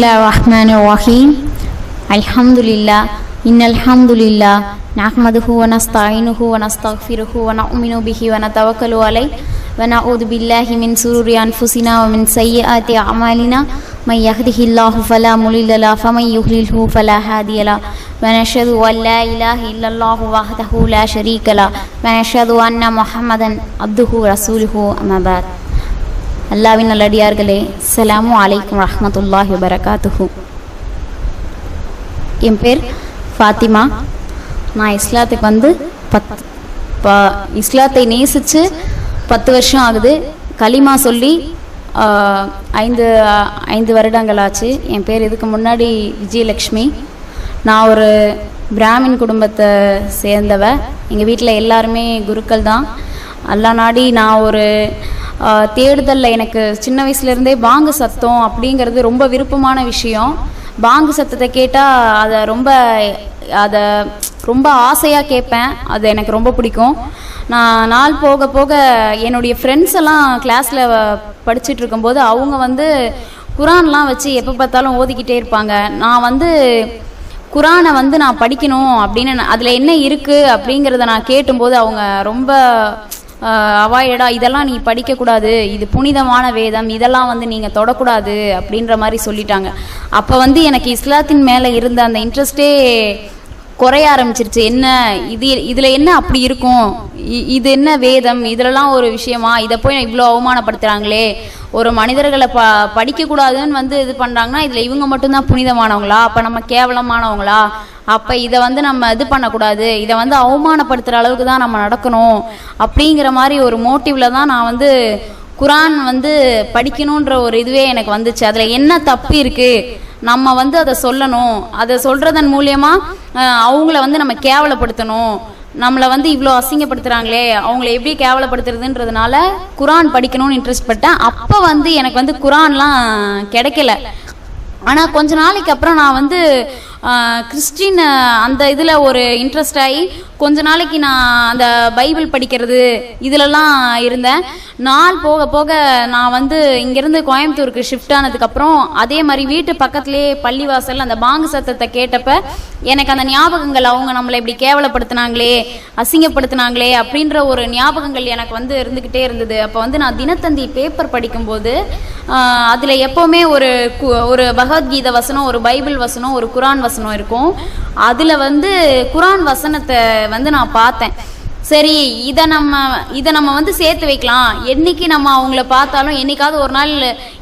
الله الرحمن الرحيم الحمد لله إن الحمد لله نحمده ونستعينه ونستغفره ونؤمن به ونتوكل عليه ونعوذ بالله من سرور أنفسنا ومن سيئات أعمالنا من يهده الله فلا مضل له فمن يضلله فلا هادي له ونشهد أن لا إله إلا الله وحده لا شريك له ونشهد أن محمدا عبده ورسوله أما بعد அல்லாவின் நல்லடியார்களே அஸ்ஸலாமு அலைக்கும் ரஹமத்துல்லாஹி வரகாத்துஹு என் பேர் ஃபாத்திமா. நான் இஸ்லாத்துக்கு வந்து பத் ப இஸ்லாத்தை நேசித்து பத்து வருஷம் ஆகுது. கலிமா சொல்லி ஐந்து ஐந்து வருடங்கள் ஆச்சு என் பேர் இதுக்கு முன்னாடி விஜயலக்ஷ்மி. நான் ஒரு பிராமின் குடும்பத்தை சேர்ந்தவ. எங்கள் வீட்டில் எல்லாருமே குருக்கள் தான். அல்லா நாடி நான் ஒரு தேடுதலில் எனக்கு சின்ன வயசுலேருந்தே பாங்கு சத்தம் அப்படிங்கிறது ரொம்ப விருப்பமான விஷயம். பாங்கு சத்தத்தை கேட்டால் அதை ரொம்ப அதை ரொம்ப ஆசையாக கேட்பேன். அது எனக்கு ரொம்ப பிடிக்கும். நான் நாள் போக போக என்னுடைய ஃப்ரெண்ட்ஸ் எல்லாம் கிளாஸில் படிச்சுட்டு இருக்கும்போது அவங்க வந்து குரான்லாம் வச்சு எப்போ பார்த்தாலும் ஓதிக்கிட்டே இருப்பாங்க. நான் வந்து குரானை வந்து நான் படிக்கணும் அப்படின்னு அதில் என்ன இருக்குது அப்படிங்கிறத நான் கேட்டும்போது அவங்க ரொம்ப அவாய்டா இதெல்லாம் நீ படிக்கக்கூடாது. இது புனிதமான வேதம். இதெல்லாம் வந்து நீங்கள் தொடக்கூடாது அப்படின்ற மாதிரி சொல்லிட்டாங்க. அப்போ வந்து எனக்கு இஸ்லாத்தின் மேலே இருந்த அந்த இன்ட்ரெஸ்டே குறைய ஆரம்பிச்சிருச்சு. என்ன இது இதில் என்ன அப்படி இருக்கும்? இது என்ன வேதம்? இதுலலாம் ஒரு விஷயமா? இதை போய் இவ்வளோ அவமானப்படுத்துகிறாங்களே ஒரு மனிதர்களை ப படிக்கக்கூடாதுன்னு வந்து இது பண்ணுறாங்கன்னா இதில் இவங்க மட்டும்தான் புனிதமானவங்களா? அப்போ நம்ம கேவலமானவங்களா? அப்போ இதை வந்து நம்ம இது பண்ணக்கூடாது. இதை வந்து அவமானப்படுத்துகிற அளவுக்கு தான் நம்ம நடக்கணும். அப்படிங்கிற மாதிரி ஒரு மோட்டிவில் தான் நான் வந்து குரான் வந்து படிக்கணுன்ற ஒரு இதுவே எனக்கு வந்துச்சு. அதில் என்ன தப்பு இருக்குது நம்ம வந்து அதை சொல்லணும். அதை சொல்கிறதன் மூலயமா அவங்கள வந்து நம்ம கேவலப்படுத்தணும். நம்மளை வந்து இவ்வளோ அசிங்கப்படுத்துகிறாங்களே அவங்கள எப்படி கேவலப்படுத்துறதுன்றதுனால குரான் படிக்கணும்னு இன்ட்ரெஸ்ட் பட்டேன். அப்போ வந்து எனக்கு வந்து குரான்லாம் கிடைக்கல. ஆனால் கொஞ்ச நாளைக்கு அப்புறம் நான் வந்து கிறிஸ்டின் அந்த இதில் ஒரு இன்ட்ரெஸ்ட் ஆகி கொஞ்ச நாளைக்கு நான் அந்த பைபிள் படிக்கிறது இதிலலாம் இருந்தேன். நாள் போக போக நான் வந்து இங்கேருந்து கோயம்புத்தூருக்கு ஷிஃப்ட் ஆனதுக்கப்புறம் அதே மாதிரி வீட்டு பக்கத்துலேயே பள்ளிவாசல் அந்த பாங்கு சத்தத்தை கேட்டப்ப எனக்கு அந்த ஞாபகங்கள் அவங்க நம்மளை இப்படி கேவலப்படுத்துனாங்களே அசிங்கப்படுத்தினாங்களே அப்படின்ற ஒரு ஞாபகங்கள் எனக்கு வந்து இருந்துக்கிட்டே இருந்தது. அப்போ வந்து நான் தினத்தந்தி பேப்பர் படிக்கும்போது அதில் எப்போவுமே ஒரு கு- ஒரு பகவத்கீதை வசனம் ஒரு பைபிள் வசனம் ஒரு குரான் வசனம் வசனம் இருக்கும். அதில் வந்து குரான் வசனத்தை வந்து நான் பார்த்தேன். சரி இதை நம்ம இதை நம்ம வந்து சேர்த்து வைக்கலாம். என்னைக்கு நம்ம அவங்கள பார்த்தாலும் என்னைக்காவது ஒரு நாள்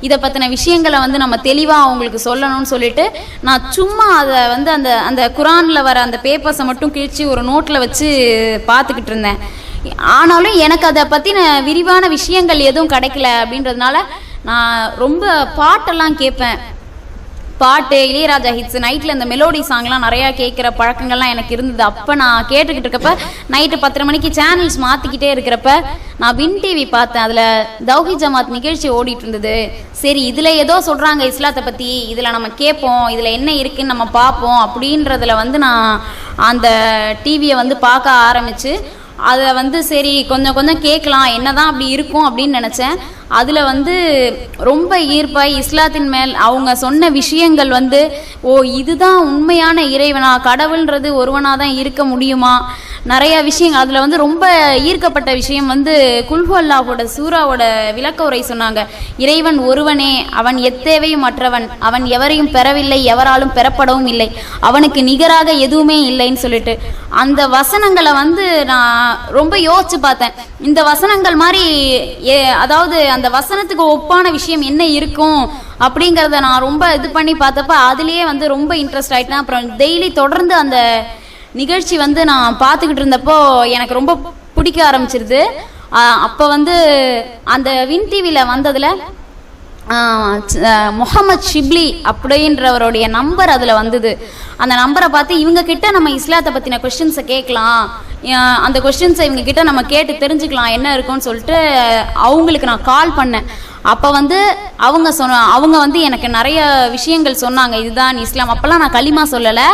இதை பற்றின விஷயங்களை வந்து நம்ம தெளிவாக அவங்களுக்கு சொல்லணும்னு சொல்லிட்டு நான் சும்மா அதை வந்து அந்த அந்த குரானில் வர அந்த பேப்பர்ஸை மட்டும் கிழிச்சு ஒரு நோட்டில் வச்சு பார்த்துக்கிட்டு இருந்தேன். ஆனாலும் எனக்கு அதை பற்றின விரிவான விஷயங்கள் எதுவும் கிடைக்கல அப்படின்றதுனால நான் ரொம்ப பாட்டெல்லாம் கேட்பேன். பாட்டு இளையராஜா ஹிட்ஸ் நைட்டில் இந்த மெலோடி சாங்லாம் நிறையா கேட்குற பழக்கங்கள்லாம் எனக்கு இருந்தது. அப்போ நான் கேட்டுக்கிட்டு இருக்கப்ப நைட்டு பத்தரை மணிக்கு சேனல்ஸ் மாற்றிக்கிட்டே இருக்கிறப்ப நான் வின் டிவி பார்த்தேன். அதில் தௌஹி ஜமாத் நிகழ்ச்சி ஓடிட்டு இருந்தது. சரி இதில் ஏதோ சொல்கிறாங்க இஸ்லாத்தை பற்றி இதில் நம்ம கேட்போம். இதில் என்ன இருக்குன்னு நம்ம பார்ப்போம் அப்படின்றதுல வந்து நான் அந்த டிவியை வந்து பார்க்க ஆரம்பித்து அதை வந்து சரி கொஞ்சம் கொஞ்சம் கேட்கலாம். என்ன தான் அப்படி இருக்கும் அப்படின்னு நினச்சேன். அதில் வந்து ரொம்ப ஈர்ப்பாய் இஸ்லாத்தின் மேல் அவங்க சொன்ன விஷயங்கள் வந்து ஓ இதுதான் உண்மையான இறைவனா? கடவுள்ன்றது ஒருவனாக தான் இருக்க முடியுமா? நிறைய விஷயங்கள். அதில் வந்து ரொம்ப ஈர்க்கப்பட்ட விஷயம் வந்து குல்ஹு அல்லாஹோட சூராவோட விளக்க உரை சொன்னாங்க. இறைவன் ஒருவனே அவன் எத்தேவையும் மற்றவன் அவன் எவரையும் பெறவில்லை எவராலும் பெறப்படவும் இல்லை. அவனுக்கு நிகராக எதுவுமே இல்லைன்னு சொல்லிட்டு. அந்த வசனங்களை வந்து நான் ரொம்ப யோசிச்சு பார்த்தேன். இந்த வசனங்கள் மாதிரி ஏ- அதாவது அந்த வசனத்துக்கு ஒப்பான விஷயம் என்ன இருக்கும் அப்படிங்கிறத நான் ரொம்ப இது பண்ணி பார்த்தப்ப அதுலேயே வந்து ரொம்ப இன்ட்ரெஸ்ட் ஆயிட்டேன் அப்புறம் டெய்லி தொடர்ந்து அந்த நிகழ்ச்சி வந்து நான் பார்த்துக்கிட்டு இருந்தப்போ எனக்கு ரொம்ப பிடிக்க ஆரம்பிச்சிருது. அப்போ வந்து அந்த வின் டிவியில் வந்ததில் முகமது ஷிப்லி அப்படின்றவருடைய நம்பர் அதில் வந்தது. அந்த நம்பரை பார்த்து இவங்க கிட்ட நம்ம இஸ்லாத்தை பற்றின கொஸ்டின்ஸை கேட்கலாம். அந்த கொஸ்டின்ஸை இவங்க கிட்ட நம்ம கேட்டு தெரிஞ்சுக்கலாம் என்ன இருக்கும்னு சொல்லிட்டு அவங்களுக்கு நான் கால் பண்ணேன். அப்போ வந்து அவங்க சொன்ன அவங்க வந்து எனக்கு நிறைய விஷயங்கள் சொன்னாங்க. இதுதான் இஸ்லாம். அப்போல்லாம் நான் களிமா சொல்லலை.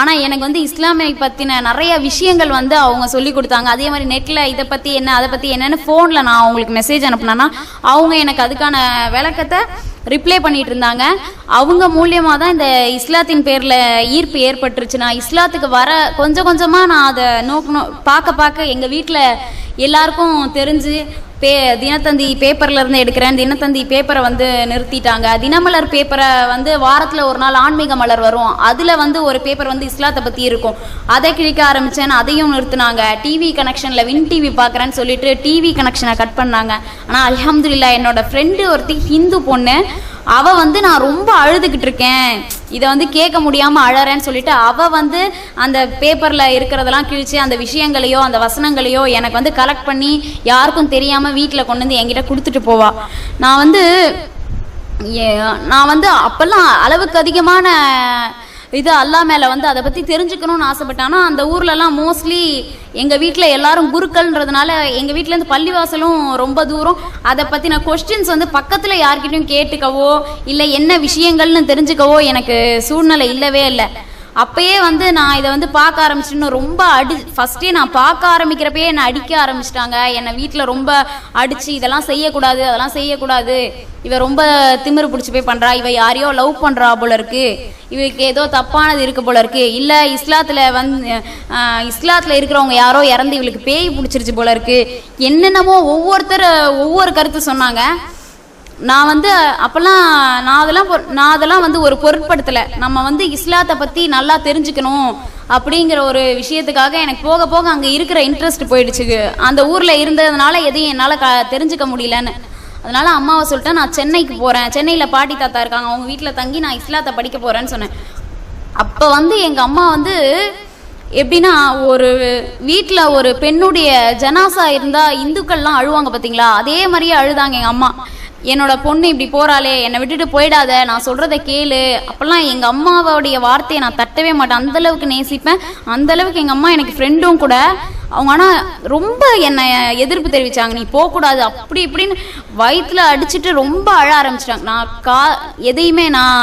ஆனால் எனக்கு வந்து இஸ்லாமை பற்றின நிறைய விஷயங்கள் வந்து அவங்க சொல்லி கொடுத்தாங்க. அதே மாதிரி நெட்டில் இதை பற்றி என்ன அதை பற்றி என்னன்னு ஃபோனில் நான் அவங்களுக்கு மெசேஜ் அனுப்புனேன்னா அவங்க எனக்கு அதுக்கான விளக்கத்தை ரிப்ளை பண்ணிட்டு இருந்தாங்க அவங்க மூலியமாக தான் இந்த இஸ்லாத்தின் பேரில் ஈர்ப்பு ஏற்பட்டுருச்சு. நான் இஸ்லாத்துக்கு வர கொஞ்சம் கொஞ்சமாக நான் அதை நோக்கணும் பார்க்க பார்க்க எங்கள் வீட்டில் எல்லாருக்கும் தெரிஞ்சு பே தினத்தந்தி பேப்பர்லேருந்து எடுக்கிறேன். தினத்தந்தி பேப்பரை வந்து நிறுத்திட்டாங்க. தினமலர் பேப்பரை வந்து வாரத்தில் ஒரு நாள் ஆன்மீக மலர் வரும். அதில் வந்து ஒரு பேப்பர் வந்து இஸ்லாத்தை பற்றி இருக்கும். அதை கிழிக்க ஆரம்பித்தேன் அதையும் நிறுத்தினாங்க. டிவி கனெக்ஷனில் வின் டிவி பார்க்குறேன்னு சொல்லிட்டு டிவி கனெக்ஷனை கட் பண்ணாங்க. ஆனால் அலமதுல்லா என்னோட ஃப்ரெண்டு ஒருத்தி ஹிந்து பொண்ணு. அவள் வந்து நான் ரொம்ப அழுதுகிட்டு இருக்கேன். இதை வந்து கேட்க முடியாமல் அழறேன்னு சொல்லிட்டு அவள் வந்து அந்த பேப்பரில் இருக்கிறதெல்லாம் கிழிச்சு அந்த விஷயங்களையோ அந்த வசனங்களையோ எனக்கு வந்து கலெக்ட் பண்ணி யாருக்கும் தெரியாமல் வீட்டில் கொண்டு வந்து என்கிட்ட கொடுத்துட்டு போவா. நான் வந்து நான் வந்து அப்போல்லாம் அளவுக்கு அதிகமான இது அல்லா மேலே வந்து அதை பற்றி தெரிஞ்சுக்கணும்னு ஆசைப்பட்டானோ. அந்த ஊர்லலாம் மோஸ்ட்லி எங்கள் வீட்டில் எல்லாரும் குருக்கள்ன்றதுனால எங்கள் வீட்டிலேருந்து பள்ளிவாசலும் ரொம்ப தூரம். அதை பற்றின கொஸ்டின்ஸ் வந்து பக்கத்தில் யார்கிட்டையும் கேட்டுக்கவோ இல்லை என்ன விஷயங்கள்னு தெரிஞ்சுக்கவோ எனக்கு சூழ்நிலை இல்லவே இல்லை. அப்பயே வந்து நான் இதை வந்து பார்க்க ஆரம்பிச்சுன்னு ரொம்ப அடி ஃபஸ்ட்டே நான் பார்க்க ஆரம்பிக்கிறப்பயே என்னை அடிக்க ஆரம்பிச்சிட்டாங்க. என்னை வீட்டில் ரொம்ப அடித்து இதெல்லாம் செய்யக்கூடாது அதெல்லாம் செய்யக்கூடாது. இவ ரொம்ப திமிரு பிடிச்சி போய் பண்ணுறா இவ யாரையோ லவ் பண்ணுறா போல இருக்கு. இவருக்கு ஏதோ தப்பானது இருக்கு போல இருக்கு. இல்லை இஸ்லாத்தில் வந்து இஸ்லாத்தில் இருக்கிறவங்க யாரோ இறந்து இவளுக்கு பேய் பிடிச்சிருச்சு போல இருக்கு. என்னென்னமோ ஒவ்வொருத்தர் ஒவ்வொரு கருத்து சொன்னாங்க. நான் வந்து அப்போல்லாம் நான் அதெல்லாம் பொ- நான் அதெல்லாம் வந்து ஒரு பொருட்படுத்தலை. நம்ம வந்து இஸ்லாத்தை பற்றி நல்லா தெரிஞ்சுக்கணும் அப்படிங்கிற ஒரு விஷயத்துக்காக எனக்கு போக போக அங்கே இருக்கிற இன்ட்ரெஸ்ட் போயிடுச்சு. அந்த ஊரில் இருந்ததுனால எதையும் என்னால் க தெரிஞ்சுக்க முடியலன்னு. அதனால அம்மாவை சொல்லிட்டு நான் சென்னைக்கு போகிறேன் சென்னையில் பாட்டி தாத்தா இருக்காங்க. அவங்க வீட்டில் தங்கி நான் இஸ்லாத்தை படிக்க போகிறேன்னு சொன்னேன். அப்போ வந்து எங்கள் அம்மா வந்து எப்படின்னா ஒரு வீட்டில் ஒரு பெண்ணுடைய ஜனாசா இருந்தால் இந்துக்கள்லாம் அழுவாங்க பார்த்தீங்களா அதே மாதிரியே அழுதாங்க எங்கள் அம்மா. என்னோட பொண்ணு இப்படி போறாளே என்னை விட்டுட்டு போயிடாத நான் சொல்கிறத கேளு. அப்போல்லாம் எங்கள் அம்மாவோடைய வார்த்தையை நான் தட்டவே மாட்டேன். அந்த அளவுக்கு நேசிப்பேன். அந்த அளவுக்கு எங்கள் அம்மா எனக்கு ஃப்ரெண்டும் கூட அவங்க ஆனால் ரொம்ப என்னை எதிர்ப்பு தெரிவித்தாங்க நீ போகக்கூடாது அப்படி இப்படின்னு வயிற்றுல அடிச்சுட்டு ரொம்ப அழ ஆரம்பிச்சிட்டாங்க. நான் கா எதையுமே நான்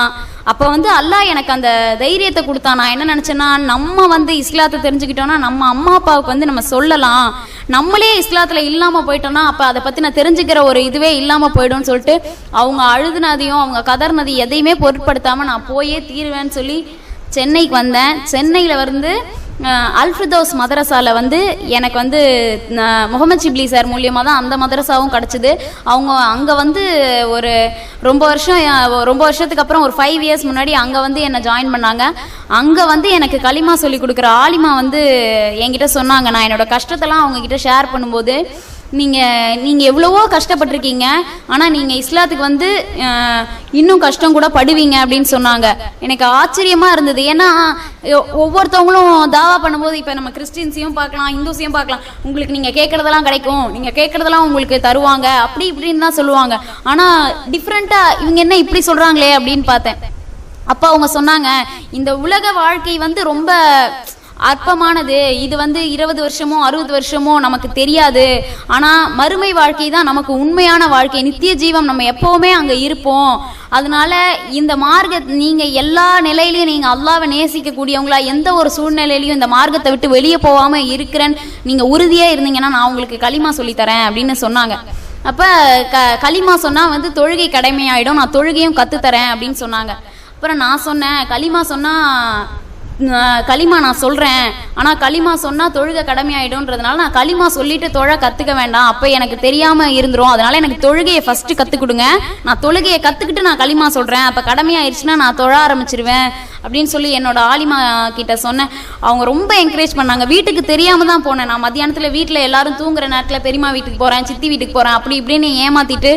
அப்போ வந்து அல்லாஹ் எனக்கு அந்த தைரியத்தை கொடுத்தான் நான் என்ன நினச்சேன்னா நம்ம வந்து இஸ்லாத்தை தெரிஞ்சுக்கிட்டோம்னா நம்ம அம்மா அப்பாவுக்கு வந்து நம்ம சொல்லலாம். நம்மளே இஸ்லாத்தில் இல்லாமல் போயிட்டோம்னா அப்போ அதை பற்றி நான் தெரிஞ்சுக்கிற ஒரு இதுவே இல்லாமல் போயிடும்னு சொல்லிட்டு அவங்க அழுதுனதையும் அவங்க கதர்னது எதையுமே பொருட்படுத்தாமல் நான் போயே தீருவேன்னு சொல்லி சென்னைக்கு வந்தேன். சென்னையில் வந்து அல்ஃபிரதோஸ் மதரசாவில் வந்து எனக்கு வந்து முகமது சிப்லி சார் மூலியமாக தான் அந்த மதரசாவும் கிடச்சிது. அவங்க அங்கே வந்து ஒரு ரொம்ப வருஷம் ரொம்ப வருஷத்துக்கு அப்புறம் ஒரு ஃபைவ் இயர்ஸ் முன்னாடி அங்கே வந்து என்னை ஜாயின் பண்ணாங்க. அங்கே வந்து எனக்கு களிமா சொல்லி கொடுக்குற ஆலிமா வந்து என்கிட்ட சொன்னாங்க. நான் என்னோட கஷ்டத்தெல்லாம் அவங்கக்கிட்ட ஷேர் பண்ணும்போது நீங்கள் நீங்கள் எவ்வளவோ கஷ்டப்பட்டிருக்கீங்க ஆனால் நீங்கள் இஸ்லாத்துக்கு வந்து இன்னும் கஷ்டம் கூட படுவீங்க அப்படின்னு சொன்னாங்க. எனக்கு ஆச்சரியமாக இருந்தது. ஏன்னா ஒவ்வொருத்தவங்களும் தாவா பண்ணும்போது இப்போ நம்ம கிறிஸ்டின்ஸையும் பார்க்கலாம் இந்துஸையும் பார்க்கலாம். உங்களுக்கு நீங்கள் கேட்குறதெல்லாம் கிடைக்கும். நீங்கள் கேட்குறதெல்லாம் உங்களுக்கு தருவாங்க. அப்படி இப்படின்னு தான் சொல்லுவாங்க. ஆனால் டிஃப்ரெண்ட்டாக இவங்க என்ன இப்படி சொல்கிறாங்களே அப்படின்னு பார்த்தேன். அப்போ அவங்க சொன்னாங்க இந்த உலக வாழ்க்கை வந்து ரொம்ப அற்பமானது. இது வந்து இருபது வருஷமோ அறுபது வருஷமோ நமக்கு தெரியாது. ஆனால் மறுமை வாழ்க்கை தான் நமக்கு உண்மையான வாழ்க்கை. நித்திய ஜீவம் நம்ம எப்போவுமே அங்கே இருப்போம். அதனால இந்த மார்க்க நீங்கள் எல்லா நிலையிலையும் நீங்கள் அல்லாவை நேசிக்கக்கூடியவங்களா எந்த ஒரு சூழ்நிலையிலையும் இந்த மார்க்கத்தை விட்டு வெளியே போகாமல் இருக்கிறேன்னு நீங்கள் உறுதியாக இருந்தீங்கன்னா நான் உங்களுக்கு களிமா சொல்லித்தரேன் அப்படின்னு சொன்னாங்க. அப்போ க களிமா சொன்னால் வந்து தொழுகை கடமையாயிடும். நான் தொழுகையும் கற்றுத்தரேன் அப்படின்னு சொன்னாங்க. அப்புறம் நான் சொன்னேன் களிமா சொன்னால் களிமா நான் சொல்கிறேன் ஆனால் களிமா சொன்னால் தொழுகை கடமையாயிடும்ன்றதுனால நான் களிமா சொல்லிட்டு தொழ கற்றுக்க வேண்டாம். அப்போ எனக்கு தெரியாமல் இருந்துரும். அதனால எனக்கு தொழுகையை ஃபஸ்ட்டு கற்றுக் கொடுங்க நான் தொழுகையை கற்றுக்கிட்டு நான் களிமா சொல்கிறேன் அப்போ கடமையாயிருச்சுன்னா நான் தொழ ஆரம்பிச்சிருவேன் அப்படின்னு சொல்லி என்னோட ஆலிமா கிட்ட சொன்னேன். அவங்க ரொம்ப என்கரேஜ் பண்ணாங்க. வீட்டுக்கு தெரியாமல் தான் போனேன். நான் மத்தியானத்தில் வீட்டில் எல்லாரும் தூங்குற நேரத்தில் பெரியம்மா வீட்டுக்கு போகிறேன் சித்தி வீட்டுக்கு போகிறேன் அப்படி இப்படின்னு ஏமாத்திட்டு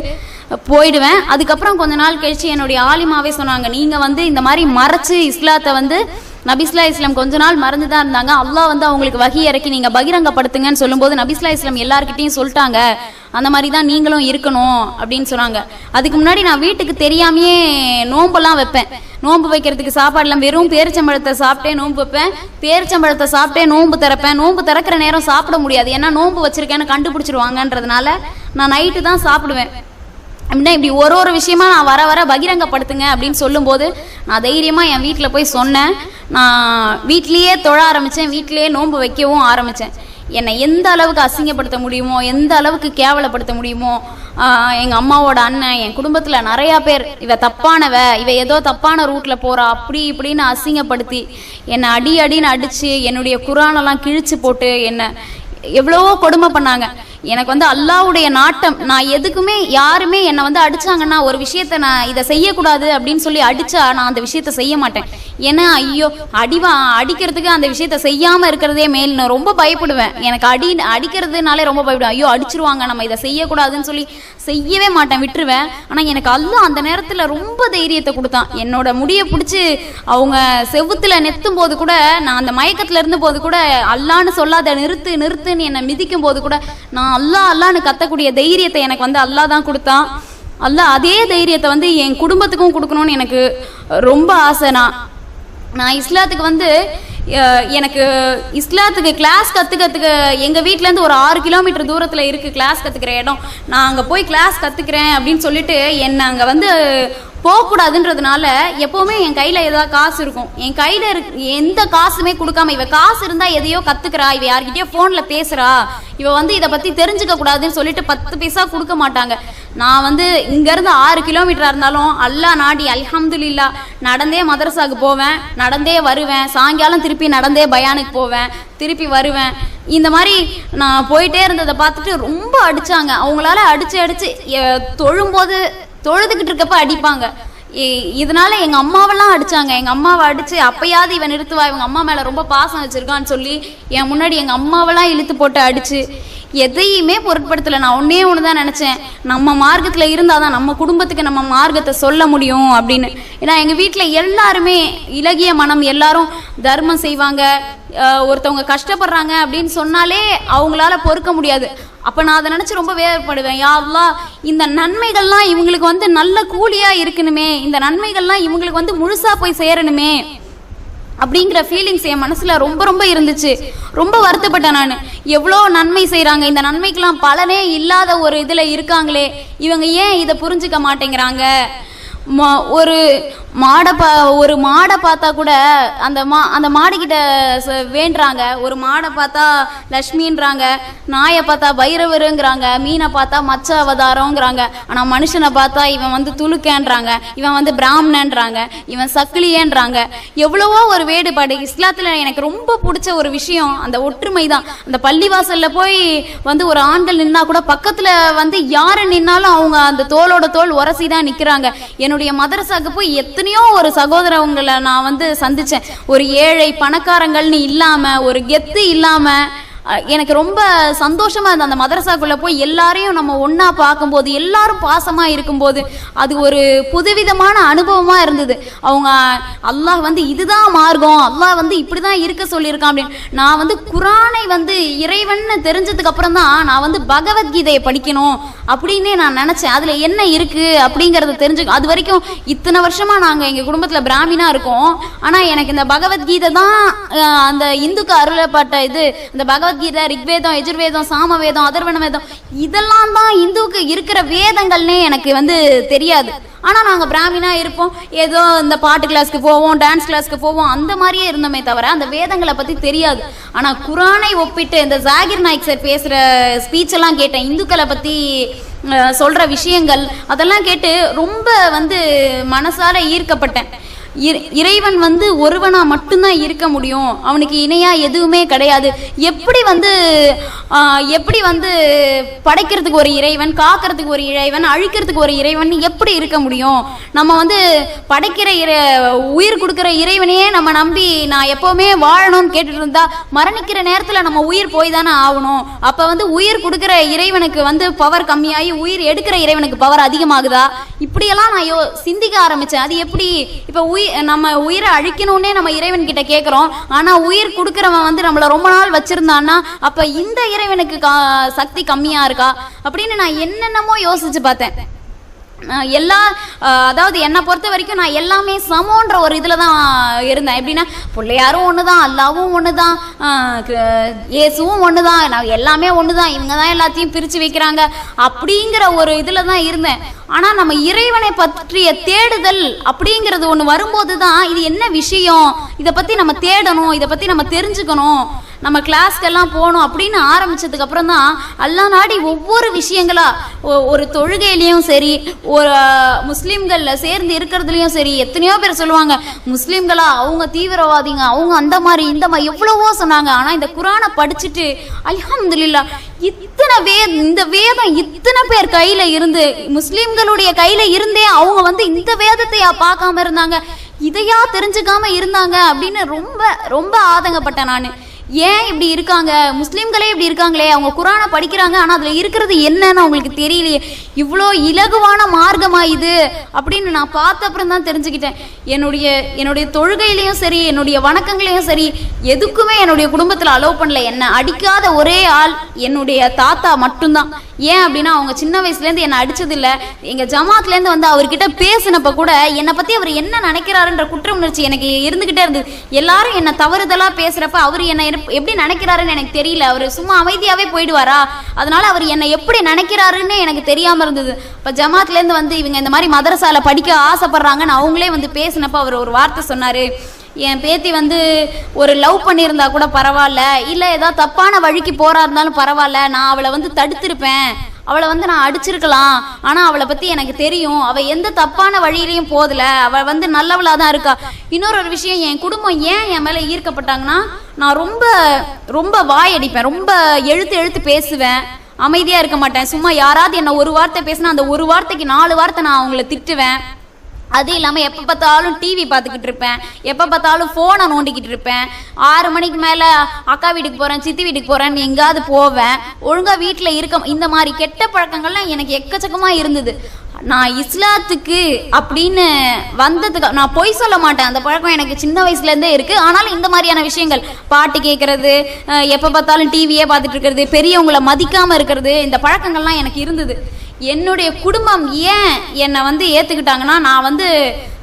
போயிடுவேன். அதுக்கப்புறம் கொஞ்ச நாள் கழிச்சு என்னுடைய ஆலிமாவே சொன்னாங்க நீங்கள் வந்து இந்த மாதிரி மறைச்சு இஸ்லாத்தை வந்து நபிஸ்லா இஸ்லாம் கொஞ்ச நாள் மறந்து தான் இருந்தாங்க. அல்லாஹ் வந்து அவங்களுக்கு வகி இறக்கி நீங்கள் பகிரங்கப்படுத்துங்கன்னு சொல்லும்போது நபிஸ்லா இஸ்லாம் எல்லாருக்கிட்டையும் சொல்லிட்டாங்க. அந்த மாதிரி தான் நீங்களும் இருக்கணும் அப்படின்னு சொன்னாங்க. அதுக்கு முன்னாடி நான் வீட்டுக்கு தெரியாமையே நோம்பெல்லாம் வைப்பேன். நோன்பு வைக்கிறதுக்கு சாப்பாடுலாம் வெறும் பேரிச்சம்பழத்தை சாப்பிட்டே நோன்பு வைப்பேன். பேரிச்சம்பழத்தை சாப்பிட்டே நோன்பு திறப்பேன். நோன்பு திறக்கிற நேரம் சாப்பிட முடியாது. ஏன்னா நோன்பு வச்சிருக்கேன்னு கண்டுபிடிச்சிருவாங்கன்றதுனால நான் நைட்டு தான் சாப்பிடுவேன். அப்படின்னா இப்படி ஒரு ஒரு விஷயமா நான் வர வர பகிரங்கப்படுத்துங்க அப்படின்னு சொல்லும்போது நான் தைரியமாக என் வீட்டில் போய் சொன்னேன். நான் வீட்லேயே தொழ ஆரம்பித்தேன் வீட்லேயே நோன்பு வைக்கவும் ஆரம்பித்தேன் என்னை எந்த அளவுக்கு அசிங்கப்படுத்த முடியுமோ எந்த அளவுக்கு கேவலப்படுத்த முடியுமோ எங்கள் அம்மாவோட அண்ணன் என் குடும்பத்தில் நிறையா பேர் இவ தப்பானவ இவ ஏதோ தப்பான ரூட்டில் போகிறா அப்படி இப்படின்னு அசிங்கப்படுத்தி என்னை அடி அடின்னு அடித்து என்னுடைய குரானெல்லாம் கிழிச்சு போட்டு என்னை எவ்வளவோ கொடுமை பண்ணாங்க. எனக்கு வந்து அல்லாவுடைய நாட்டம். நான் எதுக்குமே யாருமே என்னை வந்து அடிச்சாங்கன்னா ஒரு விஷயத்த நான் இதை செய்யக்கூடாது அப்படின்னு சொல்லி அடிச்சா நான் அந்த விஷயத்த செய்ய மாட்டேன். ஏன்னா ஐயோ அடிவா அடிக்கிறதுக்கு அந்த விஷயத்த செய்யாமல் இருக்கிறதே மேல். நான் ரொம்ப பயப்படுவேன். எனக்கு அடி அடிக்கிறதுனாலே ரொம்ப பயப்படுவேன். ஐயோ அடிச்சிருவாங்க நம்ம இதை செய்யக்கூடாதுன்னு சொல்லி செய்யவே மாட்டேன் விட்டுருவேன். ஆனால் எனக்கு அல்லாஹ் அந்த நேரத்தில் ரொம்ப தைரியத்தை கொடுத்தான். என்னோட முடியை பிடிச்சி அவங்க செவுத்தில் நெத்தும் போது கூட நான் அந்த மயக்கத்தில் இருந்த போது கூட அல்லான்னு சொல்லாத நிறுத்து நிறுத்துன்னு என்னை மிதிக்கும் போது கூட நான் அல்லா அல்லான்னு கத்தக்கூடிய தைரியத்தை எனக்கு வந்து அல்லாஹ் தான் கொடுத்தான். அல்லாஹ் அதே தைரியத்தை வந்து என் குடும்பத்துக்கும் கொடுக்கணும்னு எனக்கு ரொம்ப ஆசை. நான் நான் இஸ்லாத்துக்கு வந்து எனக்கு இஸ்லாத்துக்கு கிளாஸ் கற்றுக்கிறதுக்கு எங்கள் வீட்டிலேருந்து ஒரு ஆறு கிலோமீட்டர் தூரத்தில் இருக்குது கிளாஸ் கற்றுக்கிற இடம். நான் அங்கே போய் கிளாஸ் கற்றுக்கிறேன் அப்படின்னு சொல்லிட்டு என்னை அங்கே வந்து போகக்கூடாதுன்றதுனால எப்போவுமே என் கையில் ஏதாவது காசு இருக்கும். என் கையில் இருக் எந்த காசுமே கொடுக்காம இவ காசு இருந்தால் எதையோ கற்றுக்கிறா இவ யார்கிட்டயோ ஃபோனில் பேசுகிறா இவ வந்து இதை பற்றி தெரிஞ்சுக்க கூடாதுன்னு சொல்லிட்டு பத்து பைசா கொடுக்க மாட்டாங்க. நான் வந்து இங்கேருந்து ஆறு கிலோமீட்டராக இருந்தாலும் அல்லா நாடி அல்ஹம்துலில்லா நடந்தே மதரசாவுக்கு போவேன் நடந்தே வருவேன். சாயங்காலம் திருப்பி நடந்தே பயானுக்கு போவேன் திருப்பி வருவேன். இந்த மாதிரி நான் போயிட்டே இருந்ததை பார்த்துட்டு ரொம்ப அடித்தாங்க அவங்களால அடித்து அடித்து தொழும்போது தொழுதுகிட்டு இருக்கப்ப அடிப்பாங்க. இதனால எங்க அம்மாவெல்லாம் அடிச்சாங்க. எங்க அம்மாவை அடிச்சு அப்பயாவது இவன் நிறுத்துவா இவங்க அம்மா மேல ரொம்ப பாசம் வச்சிருக்கான்னு சொல்லி என் முன்னாடி எங்க அம்மாவெல்லாம் இழுத்து போட்டு அடிச்சு எதையுமே பொருட்படுத்தலை. நான் ஒன்னே ஒன்று தான் நினச்சேன். நம்ம மார்க்கத்தில் இருந்தால் தான் நம்ம குடும்பத்துக்கு நம்ம மார்க்கத்தை சொல்ல முடியும் அப்படின்னு. ஏன்னா எங்கள் வீட்டில் எல்லாருமே இலகிய மனம் எல்லாரும் தர்மம் செய்வாங்க. ஒருத்தவங்க கஷ்டப்படுறாங்க அப்படின்னு சொன்னாலே அவங்களால பொறுக்க முடியாது. அப்போ நான் அதை நினச்சி ரொம்ப வேறுபடுவேன் யா இந்த நன்மைகள்லாம் இவங்களுக்கு வந்து நல்ல கூலியாக இருக்கணுமே. இந்த நன்மைகள்லாம் இவங்களுக்கு வந்து முழுசாக போய் சேரணுமே. அப்படிங்கிற ஃபீலிங்ஸ் என் மனசில் ரொம்ப ரொம்ப இருந்துச்சு. ரொம்ப வருத்தப்பட்டேன் நான். எவ்வளோ நன்மை செய்கிறாங்க இந்த நன்மைக்கெலாம் பலனே இல்லாத ஒரு இதில் இருக்காங்களே. இவங்க ஏன் இதை புரிஞ்சுக்க மாட்டேங்கிறாங்க? ஒரு மாடை பா ஒரு மாடை பார்த்தா கூட அந்த மா அந்த மாடுகிட்ட ச- வேண்டுறாங்க. ஒரு மாடை பார்த்தா லக்ஷ்மின்றாங்க நாயை பார்த்தா பைரவருங்கிறாங்க. மீனை பார்த்தா மச்ச அவதாரங்கிறாங்க ஆனால் மனுஷனை பார்த்தா இவன் வந்து துலுக்கேன்றாங்க. இவன் வந்து பிராமணன்றாங்க. இவன் சக்கிலியேன்றாங்க எவ்வளவோ ஒரு வேறுபாடு. இஸ்லாத்தில் எனக்கு ரொம்ப பிடிச்ச ஒரு விஷயம் அந்த ஒற்றுமை தான் அந்த பள்ளிவாசலில் போய் வந்து ஒரு ஆண்கள் நின்னா கூட பக்கத்தில் வந்து யாரை நின்னாலும் அவங்க அந்த தோளோட தோல் உரசி தான் நிற்கிறாங்க என்னுடைய மதரசாக்கு போய் எத்தனை எத்தனையோ ஒரு சகோதரவங்களை நான் வந்து சந்திச்சேன். ஒரு ஏழை பணக்காரங்கள்னு இல்லாம ஒரு கெத்து இல்லாம எனக்கு ரொம்ப சந்தோஷமாக இருந்தது. அந்த மதரசாக்குள்ளே போய் எல்லாரையும் நம்ம ஒன்றா பார்க்கும்போது எல்லாரும் பாசமாக இருக்கும்போது அது ஒரு புதுவிதமான அனுபவமாக இருந்தது. அவங்க அல்லாஹ் வந்து இதுதான் மார்க்கம். அல்லாஹ் வந்து இப்படி தான் இருக்க சொல்லியிருக்கான். அப்படின்னு. நான் வந்து குரானை வந்து இறைவன்னு தெரிஞ்சதுக்கு அப்புறம் தான் நான் வந்து பகவத்கீதையை படிக்கணும் அப்படின்னே நான் நினச்சேன். அதில் என்ன இருக்குது அப்படிங்கிறத தெரிஞ்சு அது வரைக்கும் இத்தனை வருஷமாக நாங்கள் எங்கள் குடும்பத்தில் பிராமினாக இருக்கோம். ஆனால் எனக்கு இந்த பகவத்கீதை தான் அந்த இந்துக்கு அருளப்பட்ட இது இந்த பகவத் பகவத்கீதை ரிக்வேதம் எஜுர்வேதம் சாமவேதம் அதர்வண வேதம் இதெல்லாம் தான் இந்துவுக்கு இருக்கிற வேதங்கள்னே எனக்கு வந்து தெரியாது. ஆனால் நாங்கள் பிராமினா இருப்போம். ஏதோ இந்த பாட்டு கிளாஸ்க்கு போவோம் டான்ஸ் கிளாஸ்க்கு போவோம். அந்த மாதிரியே இருந்தோமே தவிர அந்த வேதங்களை பற்றி தெரியாது. ஆனால் குரானை ஒப்பிட்டு இந்த ஜாகிர் நாய்க் சார் பேசுகிற ஸ்பீச் எல்லாம் கேட்டேன் இந்துக்களை பற்றி சொல்கிற விஷயங்கள் அதெல்லாம் கேட்டு ரொம்ப வந்து மனசால ஈர்க்கப்பட்டேன். இறைவன் வந்து ஒருவனா மட்டும்தான் இருக்க முடியும். அவனுக்கு இணையா எதுவுமே கிடையாது. எப்படி வந்து எப்படி வந்து படைக்கிறதுக்கு ஒரு இறைவன் காக்கிறதுக்கு ஒரு இறைவன் அழிக்கிறதுக்கு ஒரு இறைவன் எப்படி இருக்க முடியும்? நம்ம வந்து படைக்கிற இறை உயிர் கொடுக்குற இறைவனையே நம்ம நம்பி நான் எப்பவுமே வாழணும்னு கேட்டுட்டு இருந்தா மரணிக்கிற நேரத்துல நம்ம உயிர் போய் தானே ஆகணும். அப்ப வந்து உயிர் கொடுக்குற இறைவனுக்கு வந்து பவர் கம்மியாகி உயிர் எடுக்கிற இறைவனுக்கு பவர் அதிகமாகுதா? இப்படியெல்லாம் நான் யோ சிந்திக்க ஆரம்பிச்சேன். அது எப்படி இப்போ உயிர் நம்ம உயிரை அழிக்கணும்னே நம்ம இறைவன் கிட்ட கேட்குறோம் ஆனால் உயிர் கொடுக்குறவன் வந்து நம்மளை ரொம்ப நாள் வச்சுருந்தான்னா அப்போ இந்த இறைவனுக்கு கா- சக்தி கம்மியாக இருக்கா? அப்படின்னு நான் என்னென்னமோ யோசிச்சு பார்த்தேன். எல்லா அதாவது என்னை பொறுத்த வரைக்கும் நான் எல்லாமே சமோன்ற ஒரு இதில் தான் இருந்தேன். எப்படின்னா பிள்ளையாரும் ஒன்று தான் அல்லாவும் ஒன்று தான் இயேசுவும் ஒன்று தான் நான் எல்லாமே ஒன்று தான் இவங்க தான் எல்லாத்தையும் பிரித்து வைக்கிறாங்க அப்படிங்கிற ஒரு இதில் தான் இருந்தேன். ஆனால் நம்ம இறைவனை பற்றிய தேடுதல் அப்படிங்கிறது ஒன்று வரும்போது தான் இது என்ன விஷயம்? இதை பற்றி நம்ம தேடணும் இதை பற்றி நம்ம தெரிஞ்சுக்கணும். நம்ம கிளாஸ்க்கெல்லாம் போகணும் அப்படின்னு ஆரம்பித்ததுக்கு அப்புறம் தான் அல்லா நாடி ஒவ்வொரு விஷயங்களா ஒ- ஒரு தொழுகையிலையும் சரி ஒரு முஸ்லீம்களில் சேர்ந்து இருக்கிறதுலையும் சரி எத்தனையோ பேர் சொல்லுவாங்க முஸ்லீம்களா அவங்க தீவிரவாதிங்க அவங்க அந்த மாதிரி இந்த மாதிரி எவ்வளவோ சொன்னாங்க. ஆனால் இந்த குரானை படிச்சுட்டு அலமதுல்லா இத்தனை வே இந்த வேதம் இத்தனை பேர் கையில இருந்து முஸ்லிம்களுடைய கையில இருந்தே அவங்க வந்து இந்த வேதத்தையா பார்க்காம இருந்தாங்க. இதையா தெரிஞ்சுக்காம இருந்தாங்க அப்படின்னு ரொம்ப ரொம்ப ஆதங்கப்பட்டேன் நான். ஏன் இப்படி இருக்காங்க? முஸ்லீம்களே இப்படி இருக்காங்களே. அவங்க குரானை படிக்கிறாங்க ஆனால் அதில் இருக்கிறது என்னன்னு அவங்களுக்கு தெரியலையே. இவ்வளோ இலகுவான மார்க்கமா இது? அப்படின்னு நான் பார்த்த அப்புறம் தான் தெரிஞ்சுக்கிட்டேன். என்னுடைய என்னுடைய தொழுகையிலையும் சரி என்னுடைய வணக்கங்களையும் சரி எதுக்குமே என்னுடைய குடும்பத்தில் அலோவ் பண்ணல. என்னை அடிக்காத ஒரே ஆள் என்னுடைய தாத்தா மட்டும்தான். ஏன் அப்படின்னா அவங்க சின்ன வயசுலேருந்து என்னை அடிச்சதில்ல. எங்கள் ஜமாத்லேருந்து வந்து அவர்கிட்ட பேசினப்ப கூட என்னை பற்றி அவர் என்ன நினைக்கிறாருன்ற குற்ற உணர்ச்சி எனக்கு இருந்துக்கிட்டே இருந்தது. எல்லாரும் என்னை தவறுதலாக பேசுகிறப்ப அவர் என்னை எப்படி நினைக்கிறாருன்னு எனக்கு தெரியல. அவர் சும்மா அமைதியாகவே போயிடுவாரா? அதனால அவர் என்னை எப்படி நினைக்கிறாருன்னு எனக்கு தெரியாமல் இருந்தது. இப்போ ஜமாத்லேருந்து வந்து இவங்க இந்த மாதிரி மதரசால படிக்க ஆசைப்படுறாங்கன்னு அவங்களே வந்து பேசினப்ப அவர் ஒரு வார்த்தை சொன்னார். என் பேத்தி வந்து ஒரு லவ் பண்ணியிருந்தா கூட பரவாயில்ல. இல்லை ஏதாவது தப்பான வழிக்கு போறா இருந்தாலும் பரவாயில்ல. நான் அவளை வந்து தடுத்திருப்பேன். அவளை வந்து நான் அடிச்சிருக்கலாம். ஆனால் அவளை பற்றி எனக்கு தெரியும். அவள் எந்த தப்பான வழியிலையும் போதல அவள் வந்து நல்லவளாக தான் இருக்கா. இன்னொரு ஒரு விஷயம் என் குடும்பம் ஏன் என் மேலே ஈர்க்கப்பட்டாங்கன்னா நான் ரொம்ப ரொம்ப வாயடிப்பேன் ரொம்ப எழுத்து எழுத்து பேசுவேன். அமைதியாக இருக்க மாட்டேன். சும்மா யாராவது என்ன ஒரு வார்த்தை பேசினா அந்த ஒரு வார்த்தைக்கு நாலு வார்த்தை நான் அவங்கள திட்டுவேன். அது இல்லாமல் எப்போ பார்த்தாலும் டிவி பார்த்துக்கிட்டு இருப்பேன். எப்போ பார்த்தாலும் ஃபோனை நோண்டிக்கிட்டு இருப்பேன். ஆறு மணிக்கு மேலே அக்கா வீட்டுக்கு போகிறேன் சித்தி வீட்டுக்கு போகிறேன்னு எங்கேயாவது போவேன். ஒழுங்காக வீட்டில் இருக்க இந்த மாதிரி கெட்ட பழக்கங்கள்லாம் எனக்கு எக்கச்சக்கமாக இருந்தது. நான் இஸ்லாத்துக்கு அப்படின்னு வந்ததுக்கு நான் பொய் சொல்ல மாட்டேன். அந்த பழக்கம் எனக்கு சின்ன வயசுலேருந்தே இருக்குது ஆனாலும் இந்த மாதிரியான விஷயங்கள் பாட்டு கேட்குறது எப்போ பார்த்தாலும் டிவியே பார்த்துட்டு இருக்கிறது பெரியவங்களை மதிக்காமல் இருக்கிறது இந்த பழக்கங்கள்லாம் எனக்கு இருந்தது. என்னுடைய குடும்பம் ஏன் என்னை வந்து ஏற்றுக்கிட்டாங்கன்னா நான் வந்து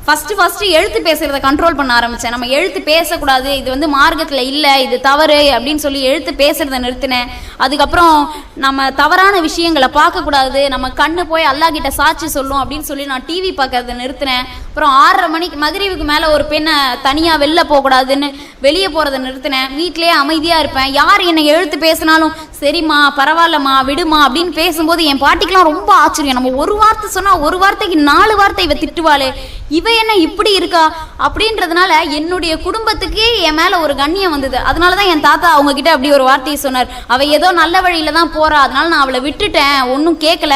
ஃபஸ்ட்டு ஃபஸ்ட்டு எழுத்து பேசுகிறத கண்ட்ரோல் பண்ண ஆரம்பித்தேன் நம்ம எழுத்து பேசக்கூடாது இது வந்து மார்க்கத்தில் இல்லை இது தவறு அப்படின்னு சொல்லி எழுத்து பேசுகிறத நிறுத்தினேன். அதுக்கப்புறம் நம்ம தவறான விஷயங்களை பார்க்கக்கூடாது நம்ம கண்ணு போய் அல்லாஹ் கிட்ட சாட்சி சொல்லும் அப்படின்னு சொல்லி நான் டிவி பார்க்கறத நிறுத்தினேன். அப்புறம் ஆறரை மணிக்கு மகிரிவுக்கு மேலே ஒரு பெண்ணை தனியாக வெளில போகக்கூடாதுன்னு வெளியே போகிறத நிறுத்தினேன். வீட்டிலேயே அமைதியாக இருப்பேன். யார் என்னை எழுத்து பேசினாலும் சரிம்மா பரவாயில்லம்மா விடுமா அப்படின்னு பேசும்போது என் பாட்டிக்கெல்லாம் ரொம்ப ஆச்சரியம். நம்ம ஒரு வார்த்தை சொன்னால் ஒரு வார்த்தைக்கு நாலு வார்த்தை இவ திட்டுவாளே. இவ என்ன இப்படி இருக்கா? அப்படின்றதுனால என்னுடைய குடும்பத்துக்கே என் மேல ஒரு கண்ணியம் வந்தது. அதனால தான் என் தாத்தா அவங்க கிட்ட அப்படி ஒரு வார்த்தையை சொன்னார். அவ ஏதோ நல்ல வழியில தான் போறா. அதனால நான் அவளை விட்டுட்டேன். ஒன்றும் கேட்கல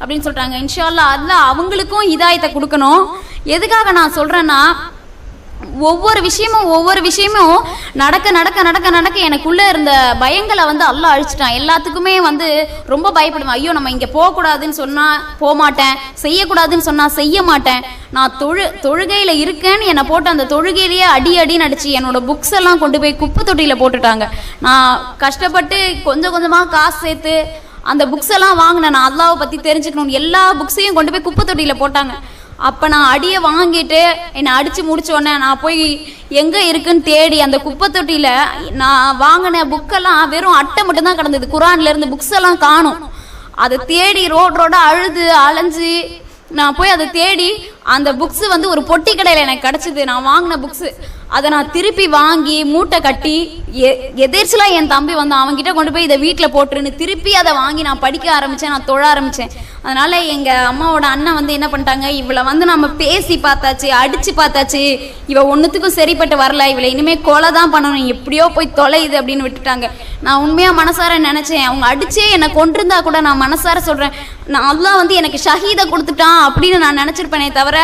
அப்படின்னு சொல்றாங்க. இன்ஷால்லா அதுல அவங்களுக்கும் இதாயத்தை கொடுக்கணும். எதுக்காக நான் சொல்றேன்னா ஒவ்வொரு விஷயமும் ஒவ்வொரு விஷயமும் நடக்க நடக்க நடக்க நடக்க எனக்குள்ளே இருந்த பயங்களை வந்து அல்ல அழிச்சிட்டான். எல்லாத்துக்குமே வந்து ரொம்ப பயப்படுவேன். ஐயோ நம்ம இங்கே போகக்கூடாதுன்னு சொன்னால் போகமாட்டேன் போக மாட்டேன் செய்யக்கூடாதுன்னு சொன்னால் செய்ய மாட்டேன் நான் தொழு தொழுகையில் இருக்கேன்னு என்னை போட்டு அந்த தொழுகையிலேயே அடி அடி நடிச்சு என்னோட புக்ஸ் எல்லாம் கொண்டு போய் குப்பை தொட்டியில் போட்டுட்டாங்க. நான் கஷ்டப்பட்டு கொஞ்சம் கொஞ்சமாக காசு சேர்த்து அந்த புக்ஸ் எல்லாம் வாங்கினேன். நான் அல்லாவை பற்றி தெரிஞ்சுக்கணும்னு எல்லா புக்ஸையும் கொண்டு போய் குப்பை தொட்டியில் போட்டாங்க. அப்போ நான் அடியை வாங்கிட்டு என்னை அடித்து முடிச்சோடனே நான் போய் எங்கே இருக்குன்னு தேடி அந்த குப்பை தொட்டியில் நான் வாங்கின புக்கெல்லாம் வெறும் அட்டை மட்டும்தான் கிடந்தது. குரான்லேருந்து புக்ஸ் எல்லாம் காணும். அதை தேடி ரோட் ரோட அழுது அலைஞ்சு நான் போய் அதை தேடி அந்த புக்ஸ் வந்து ஒரு பொட்டி கடையில் எனக்கு கிடச்சிது. நான் வாங்கின புக்ஸு அதை நான் திருப்பி வாங்கி மூட்டை கட்டி எ எதிர்ச்சலாக என் தம்பி வந்து அவங்ககிட்ட கொண்டு போய் இதை வீட்டில் போட்டுருன்னு திருப்பி அதை வாங்கி நான் படிக்க ஆரம்பித்தேன் நான் தொழ ஆரம்பித்தேன் அதனால எங்கள் அம்மாவோட அண்ணன் வந்து என்ன பண்ணிட்டாங்க இவளை வந்து நம்ம பேசி பார்த்தாச்சு அடித்து பார்த்தாச்சு. இவ ஒன்றுத்துக்கும் சரிப்பட்டு வரல இவளை இனிமேல் கொலை தான் பண்ணணும் எப்படியோ போய் தொலையுது அப்படின்னு விட்டுட்டாங்க. நான் உண்மையாக மனசார நினச்சேன் அவங்க அடிச்சே என்னை கொண்டிருந்தா கூட நான் மனசார சொல்கிறேன் நான் அல்லாஹ் வந்து எனக்கு ஷஹீதை கொடுத்துட்டான் அப்படின்னு நான் நினச்சிருப்பேனே தவிர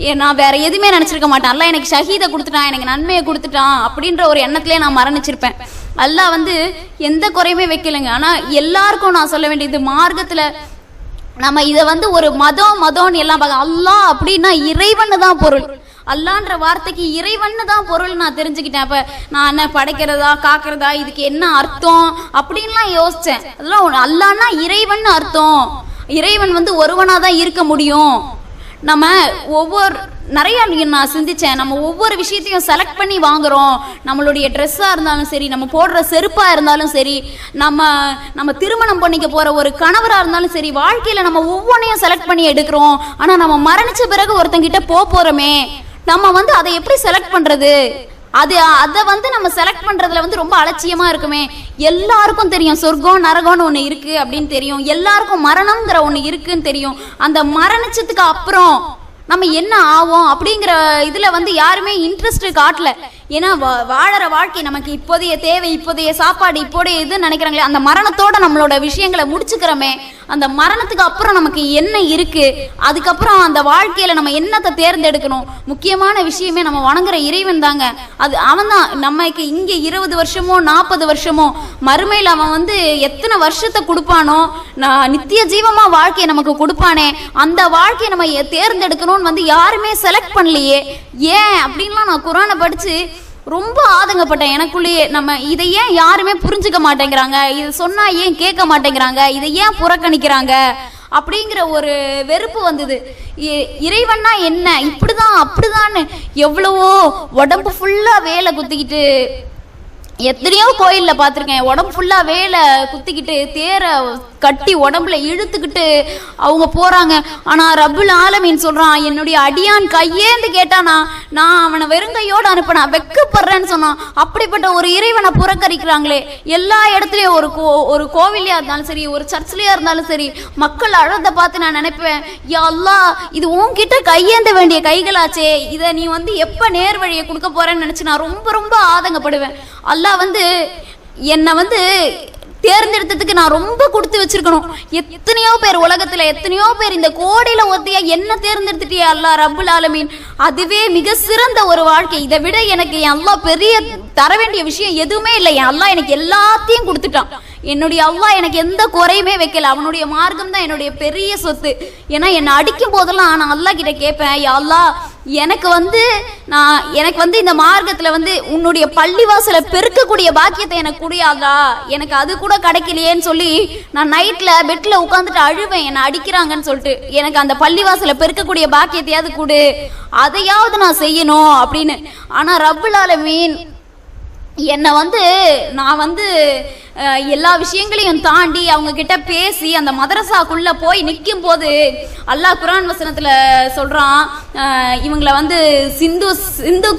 ஏ- நான் வேற எதுவுமே நினச்சிருக்க மாட்டேன். அல்லா எனக்கு ஷஹீதை கொடுத்துட்டான் எனக்கு நன்மையை கொடுத்துட்டான் அப்படின்ற ஒரு எண்ணத்திலே நான் மரணிச்சிருப்பேன். அல்லாஹ் வந்து எந்த குறையுமே வைக்கலைங்க. ஆனால் எல்லாருக்கும் நான் சொல்ல வேண்டியது மார்க்கத்தில் நம்ம இதை வந்து ஒரு மதம் மதம்னு எல்லாம் பார்க்க அல்லாஹ் அப்படின்னா இறைவன்னு தான் பொருள். அல்லான்ற வார்த்தைக்கு இறைவன்னு தான் பொருள் நான் தெரிஞ்சுக்கிட்டேன். அப்போ நான் என்ன படைக்கிறதா காக்கிறதா இதுக்கு என்ன அர்த்தம் அப்படின்லாம் யோசித்தேன் அதெல்லாம் அல்லான்னா இறைவன் அர்த்தம். இறைவன் வந்து ஒருவனாக தான் இருக்க முடியும். நம்ம ஒவ்வொரு நிறைய நான் சிந்திச்சேன். நம்ம ஒவ்வொரு விஷயத்தையும் செலக்ட் பண்ணி வாங்குறோம். நம்மளுடைய ட்ரெஸ்ஸாக இருந்தாலும் சரி நம்ம போடுற செருப்பாக இருந்தாலும் சரி நம்ம நம்ம திருமணம் பண்ணிக்க போகிற ஒரு கணவராக இருந்தாலும் சரி வாழ்க்கையில் நம்ம ஒவ்வொன்றையும் செலக்ட் பண்ணி எடுக்கிறோம். ஆனால் நம்ம மரணிச்ச பிறகு ஒருத்தங்கிட்ட போக போகிறோமே நம்ம வந்து அதை எப்படி செலக்ட் பண்ணுறது அது அதை வந்து நம்ம செலக்ட் பண்றதுல வந்து ரொம்ப அலட்சியமா இருக்குமே. எல்லாருக்கும் தெரியும் சொர்க்கம் நரகம்னு ஒன்று இருக்கு அப்படின்னு தெரியும். எல்லாருக்கும் மரணம்ங்கிற ஒன்று இருக்குன்னு தெரியும். அந்த மரணிச்சதுக்கு அப்புறம் நம்ம என்ன ஆவோம் அப்படிங்கிற இதுல வந்து யாருமே இன்ட்ரெஸ்ட் காட்டல. ஏன்னா வா- வாழற வாழ்க்கை நமக்கு இப்போதைய தேவை இப்போதைய சாப்பாடு இப்போதைய இது நினைக்கிறாங்களே அந்த மரணத்தோட நம்மளோட விஷயங்களை முடிச்சுக்கிறோமே அந்த மரணத்துக்கு அப்புறம் நமக்கு என்ன இருக்கு? அதுக்கப்புறம் அந்த வாழ்க்கையில நம்ம என்னத்தை தேர்ந்தெடுக்கணும்? முக்கியமான விஷயமே நம்ம வணங்குற இறைவன் தாங்க. அது அவன் தான். நமக்கு இங்க இருபது வருஷமோ நாற்பது வருஷமோ மறுமையில் அவன் வந்து எத்தனை வருஷத்தை கொடுப்பானோ நான் நித்திய ஜீவமா வாழ்க்கையை நமக்கு கொடுப்பானே. அந்த வாழ்க்கையை நம்ம தேர்ந்தெடுக்கணும்னு வந்து யாருமே செலக்ட் பண்ணலையே. ஏன்? அப்படின்லாம் நான் குரானை படிச்சு ரொம்ப ஆதங்கப்பட்டேன். எனக்குள்ளேயே நம்ம இதை ஏன் யாருமே புரிஞ்சுக்க மாட்டேங்கிறாங்க? இது சொன்னா ஏன் கேட்க மாட்டேங்கிறாங்க? இதை ஏன் புறக்கணிக்கிறாங்க? அப்படிங்கிற ஒரு வெறுப்பு வந்தது. இ- இறைவன்னா என்ன? இப்படிதான் அப்படிதான்னு எவ்வளவோ உடம்பு ஃபுல்லா வேலை குத்திக்கிட்டு எத்தனையோ கோயில்ல பார்த்துருக்கேன். உடம்பு ஃபுல்லா வேலை குத்திக்கிட்டு தேரை கட்டி உடம்புல இழுத்துக்கிட்டு அவங்க போறாங்க. ஆனா ரபுல் ஆலமீன் சொல்றான் என்னுடைய அடியான் கையேந்து கேட்டானா நான் அவனை வெறுங்கையோடு அனுப்பினா வெக்கப்படுறேன்னு சொன்னான். அப்படிப்பட்ட ஒரு இறைவனை புறக்கரிக்கிறாங்களே எல்லா இடத்துலயும் ஒரு கோ ஒரு கோவிலையா இருந்தாலும் சரி ஒரு சர்ச்சிலையாக இருந்தாலும் சரி மக்கள் அழகத்தை பார்த்து நான் நினைப்பேன் யா அல்லாஹ் இது உன்கிட்ட கையேந்த வேண்டிய கைகளாச்சே. இதை நீ வந்து எப்ப நேர் வழியை கொடுக்க போறேன்னு நினைச்சு நான் ரொம்ப ரொம்ப ஆதங்கப்படுவேன். அல்லாஹ் வந்து என்னை வந்து தேர்ந்தெடுத்ததுக்கு நான் ரொம்ப கொடுத்து வச்சிருக்கணும். எத்தனையோ பேர் உலகத்துல எத்தனையோ பேர் இந்த கோடையில ஒத்தையா என்ன தேர்ந்தெடுத்துட்டியா? அல்லாஹ் ரபுல் ஆலமீன். அதுவே மிக சிறந்த ஒரு வாழ்க்கை. இதை விட எனக்கு என் அல்லா பெரிய தர வேண்டிய விஷயம் எதுவுமே இல்லை. என் அல்லாஹ் எனக்கு எல்லாத்தையும் கொடுத்துட்டான். என்னுடைய அல்லா எனக்கு எந்த குறையுமே வைக்கல. அவனுடைய மார்க்கம் தான் என்னுடைய பெரிய சொத்து. ஏன்னா என்னை அடிக்கும் போதெல்லாம் நான் அல்லாஹ் கிட்ட கேட்பேன் அல்லா எனக்கு வந்து நான் எனக்கு வந்து இந்த மார்க்கத்தில் வந்து உன்னுடைய பள்ளிவாசலை பெருக்கக்கூடிய பாக்கியத்தை எனக்கு குடியாதா எனக்கு அது கூட கிடைக்கலையேன்னு சொல்லி நான் நைட்டில் பெட்டில் உட்காந்துட்டு அழுவேன். என்னை அடிக்கிறாங்கன்னு சொல்லிட்டு. எனக்கு அந்த பள்ளிவாசலை பெருக்கக்கூடிய பாக்கியத்தையாவது கொடு. அதையாவது நான் செய்யணும் அப்படின்னு. ஆனால் ரப்புல் ஆலமீன் என்னை வந்து நான் வந்து எல்லா விஷயங்களையும் தாண்டி அவங்க கிட்ட பேசி அந்த மதரசாக்குள்ள போய் நிற்கும் போது அல்லாஹ் குரான் வசனத்துல சொல்றான் இவங்களை வந்து சிந்து சிந்து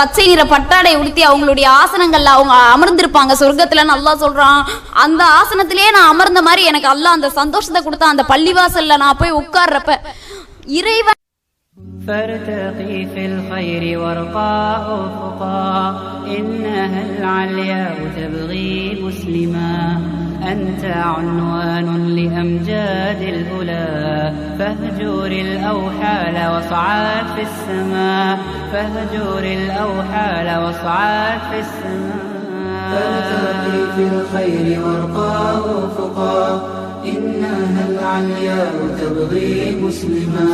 பச்சை நிற பட்டாடை உடுத்தி அவங்களுடைய ஆசனங்கள்ல அவங்க அமர்ந்திருப்பாங்க. சொர்க்கத்துலன்னு அல்லாஹ் சொல்றான். அந்த ஆசனத்திலேயே நான் அமர்ந்த மாதிரி எனக்கு அல்லாஹ் அந்த சந்தோஷத்தை கொடுத்தான். அந்த பள்ளிவாசல்ல நான் போய் உட்கார்றப்ப இறைவன் فارتقي في الخير وارقى أفقا إنها العلياء تبغي مسلما. أنت عنوان لأمجاد الأولى فاهجر الأوحال واصعد في السماء فاهجر الأوحال واصعد في السماء فارتقي في الخير وارقى أفقا إنها العلياء تبغي مسلما.